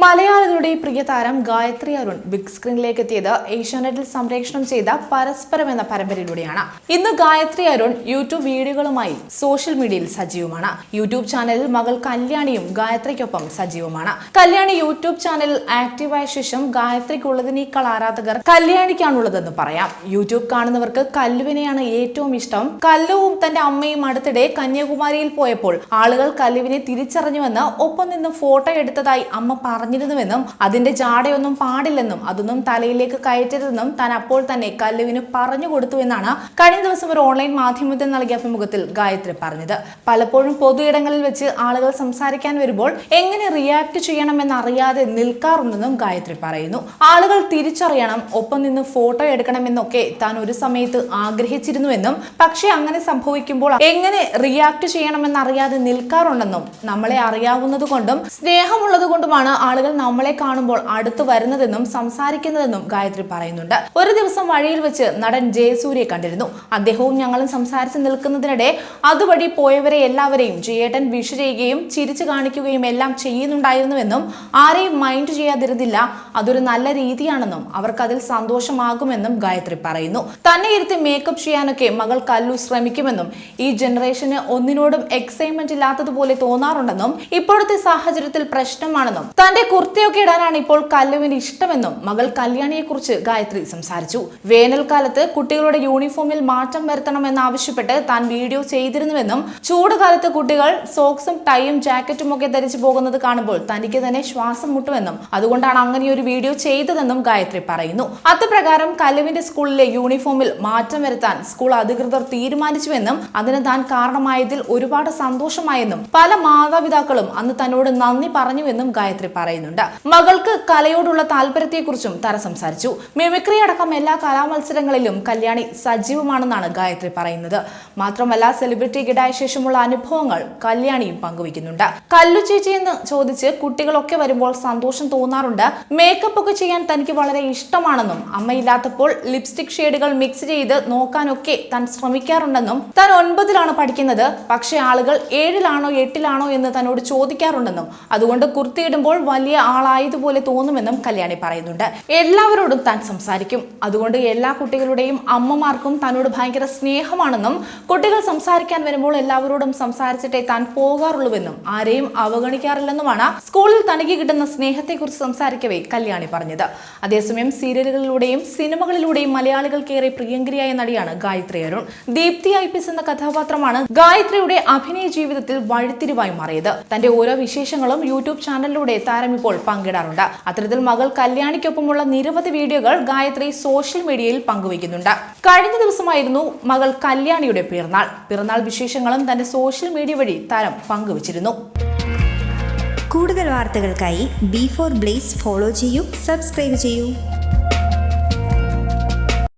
മലയാളികളുടെ പ്രിയ താരം ഗായത്രി അരുൺ ബിഗ് സ്ക്രീനിലേക്ക് എത്തിയത് ഏഷ്യാനെറ്റിൽ സംപ്രേഷണം ചെയ്ത പരസ്പരം എന്ന പരമ്പരയിലൂടെയാണ്. ഇന്ന് ഗായത്രി അരുൺ യൂട്യൂബ് വീഡിയോകളുമായി സോഷ്യൽ മീഡിയയിൽ സജീവമാണ്. യൂട്യൂബ് ചാനലിൽ മകൾ കല്യാണിയും ഗായത്രിക്കൊപ്പം സജീവമാണ്. കല്യാണി യൂട്യൂബ് ചാനലിൽ ആക്റ്റീവായ ശേഷം ഗായത്രിക്കുള്ളതിനേക്കാൾ ആരാധകർ കല്യാണിക്കാണുള്ളതെന്ന് പറയാം. യൂട്യൂബ് കാണുന്നവർക്ക് കല്ലുവിനെയാണ് ഏറ്റവും ഇഷ്ടം. കല്ലുവും തന്റെ അമ്മയും അടുത്തിടെ കന്യാകുമാരിയിൽ പോയപ്പോൾ ആളുകൾ കല്ലുവിനെ തിരിച്ചറിഞ്ഞുവെന്ന് ഒപ്പം നിന്ന് ഫോട്ടോ എടുത്തതായി അമ്മ പറഞ്ഞിരുന്നുവെന്നും അതിന്റെ ജാടയൊന്നും പാടില്ലെന്നും അതൊന്നും തലയിലേക്ക് കയറ്റരുതെന്നും താൻ അപ്പോൾ തന്നെ കല്ലുവിന് പറഞ്ഞു കൊടുത്തു എന്നാണ് കഴിഞ്ഞ ദിവസം ഒരു ഓൺലൈൻ മാധ്യമത്തിൽ നൽകിയ അഭിമുഖത്തിൽ ഗായത്രി പറഞ്ഞത്. പലപ്പോഴും പൊതു ഇടങ്ങളിൽ വെച്ച് ആളുകൾ സംസാരിക്കാൻ വരുമ്പോൾ എങ്ങനെ റിയാക്ട് ചെയ്യണമെന്ന് അറിയാതെ നിൽക്കാറുണ്ടെന്നും ഗായത്രി പറയുന്നു. ആളുകൾ തിരിച്ചറിയണം ഒപ്പം നിന്ന് ഫോട്ടോ എടുക്കണമെന്നൊക്കെ താൻ ഒരു സമയത്ത് ആഗ്രഹിച്ചിരുന്നുവെന്നും പക്ഷേ അങ്ങനെ സംഭവിക്കുമ്പോൾ എങ്ങനെ റിയാക്ട് ചെയ്യണമെന്ന് അറിയാതെ നിൽക്കാറുണ്ടെന്നും നമ്മളെ അറിയാവുന്നത് കൊണ്ടും സ്നേഹമുള്ളത് കൊണ്ടുമാണ് ആളുകൾ നമ്മളെ കാണുമ്പോൾ അടുത്തു വരുന്നതെന്നും സംസാരിക്കുന്നതെന്നും ഗായത്രി പറയുന്നുണ്ട്. ഒരു ദിവസം വഴിയിൽ വെച്ച് നടൻ ജയസൂര്യെ കണ്ടിരുന്നു. അദ്ദേഹവും ഞങ്ങളും സംസാരിച്ച് നിൽക്കുന്നതിനിടെ അതുവഴി പോയവരെ എല്ലാവരെയും ജയേട്ടൻ വിഷു ചെയ്യുകയും ചിരിച്ചു കാണിക്കുകയും എല്ലാം ചെയ്യുന്നുണ്ടായിരുന്നുവെന്നും ആരെയും മൈൻഡ് ചെയ്യാതിരുന്നില്ല. അതൊരു നല്ല രീതിയാണെന്നും അവർക്കതിൽ സന്തോഷമാകുമെന്നും ഗായത്രി പറയുന്നു. തന്നെ ഇരുത്തി മേക്കപ്പ് ചെയ്യാനൊക്കെ മകൾ കല്ലു ശ്രമിക്കുമെന്നും ഈ ജനറേഷന് ഒന്നിനോടും എക്സൈറ്റ്മെന്റ് ഇല്ലാത്തതുപോലെ തോന്നാറുണ്ടെന്നും ഇപ്പോഴത്തെ സാഹചര്യത്തിൽ പ്രശ്നമാണെന്നും തന്റെ കുർത്തയൊക്കെ ഇടാനാണ് ഇപ്പോൾ കല്ലുവിന് ഇഷ്ടമെന്നും മകൾ കല്യാണിയെ കുറിച്ച് ഗായത്രി സംസാരിച്ചു. വേനൽക്കാലത്ത് കുട്ടികളുടെ യൂണിഫോമിൽ മാറ്റം വരുത്തണമെന്നാവശ്യപ്പെട്ട് താൻ വീഡിയോ ചെയ്തിരുന്നുവെന്നും ചൂടുകാലത്ത് കുട്ടികൾ സോക്സും ടൈയും ജാക്കറ്റും ഒക്കെ ധരിച്ചു പോകുന്നത് കാണുമ്പോൾ തനിക്ക് തന്നെ ശ്വാസം മുട്ടുമെന്നും അതുകൊണ്ടാണ് അങ്ങനെ ഒരു വീഡിയോ ചെയ്തതെന്നും ഗായത്രി പറയുന്നു. അതുപ്രകാരം കല്ലുവിന്റെ സ്കൂളിലെ യൂണിഫോമിൽ മാറ്റം വരുത്താൻ സ്കൂൾ അധികൃതർ തീരുമാനിച്ചുവെന്നും അതിന് താൻ കാരണമായതിൽ ഒരുപാട് സന്തോഷമായെന്നും പല മാതാപിതാക്കളും അന്ന് തന്നോട് നന്ദി പറഞ്ഞുവെന്നും ഗായത്രി പറയുന്നുണ്ട്. മകൾക്ക് കലയോടുള്ള താല്പര്യത്തെക്കുറിച്ചും തറ സംസാരിച്ചു. മിമിക്രി അടക്കം എല്ലാ കലാമത്സരങ്ങളിലും കല്യാണി സജീവമാണെന്നാണ് ഗായത്രി പറയുന്നത്. മാത്രമല്ല സെലിബ്രിറ്റി ഗിഡായ ശേഷമുള്ള അനുഭവങ്ങൾ കല്യാണിയും പങ്കുവയ്ക്കുന്നുണ്ട്. കല്ലു ചേച്ചി എന്ന് ചോദിച്ച് കുട്ടികളൊക്കെ വരുമ്പോൾ സന്തോഷം തോന്നാറുണ്ട്. മേക്കപ്പ് ഒക്കെ ചെയ്യാൻ തനിക്ക് വളരെ ഇഷ്ടമാണെന്നും അമ്മയില്ലാത്തപ്പോൾ ലിപ്സ്റ്റിക് ഷെയ്ഡുകൾ മിക്സ് ചെയ്ത് നോക്കാനൊക്കെ താൻ ശ്രമിക്കാറുണ്ടെന്നും താൻ ഒൻപതിലാണ് പഠിക്കുന്നത്. പക്ഷേ ആളുകൾ ഏഴിലാണോ എട്ടിലാണോ എന്ന് തന്നോട് ചോദിക്കാറുണ്ടെന്നും. അതുകൊണ്ട് കുർത്തിയിടുമ്പോൾ വലിയ ആളായതുപോലെ തോന്നുമെന്നും കല്യാണി പറയുന്നുണ്ട്. എല്ലാവരോടും താൻ സംസാരിക്കും. അതുകൊണ്ട് എല്ലാ കുട്ടികളുടെയും അമ്മമാർക്കും തന്നോട് ഭയങ്കര സ്നേഹമാണെന്നും കുട്ടികൾ സംസാരിക്കാൻ വരുമ്പോൾ എല്ലാവരോടും സംസാരിച്ചിട്ടേ താൻ പോകാറുള്ളൂവെന്നും ആരെയും അവഗണിക്കാറില്ലെന്നുമാണ് സ്കൂളിൽ തനിക്ക് കിട്ടുന്ന സ്നേഹത്തെക്കുറിച്ച് സംസാരിക്കവേ കല്യാണി പറഞ്ഞത്. അതേസമയം സീരിയലുകളിലൂടെയും സിനിമകളിലൂടെയും മലയാളികൾക്കേറെ പ്രിയങ്കരിയായ നടിയാണ് Gayathri Arun. Deepthi I P S എന്ന കഥാപാത്രമാണ് ഗായത്രിയുടെ അഭിനയ ജീവിതത്തിൽ വഴിത്തിരിവായി മാറിയത്. തന്റെ ഓരോ വിശേഷങ്ങളും യൂട്യൂബ് ചാനലിലൂടെ താരം ഇപ്പോൾ പങ്കിടാറുണ്ട്. അത്തരത്തിൽ മകൾ കല്യാണിക്കൊപ്പമുള്ള നിരവധി വീഡിയോകൾ ഗായത്രി സോഷ്യൽ മീഡിയയിൽ പങ്കുവയ്ക്കുന്നുണ്ട്. കഴിഞ്ഞ ദിവസമായിരുന്നു മകൾ കല്യാണിയുടെ പിറന്നാൾ. പിറന്നാൾ വിശേഷങ്ങളും തന്റെ സോഷ്യൽ മീഡിയ വഴി താരം പങ്കുവച്ചിരുന്നു. കൂടുതൽ വാർത്തകൾക്കായി ബി ഫോർ ബ്ലേസ് ഫോളോ ചെയ്യൂ സബ്സ്ക്രൈബ് ചെയ്യൂ.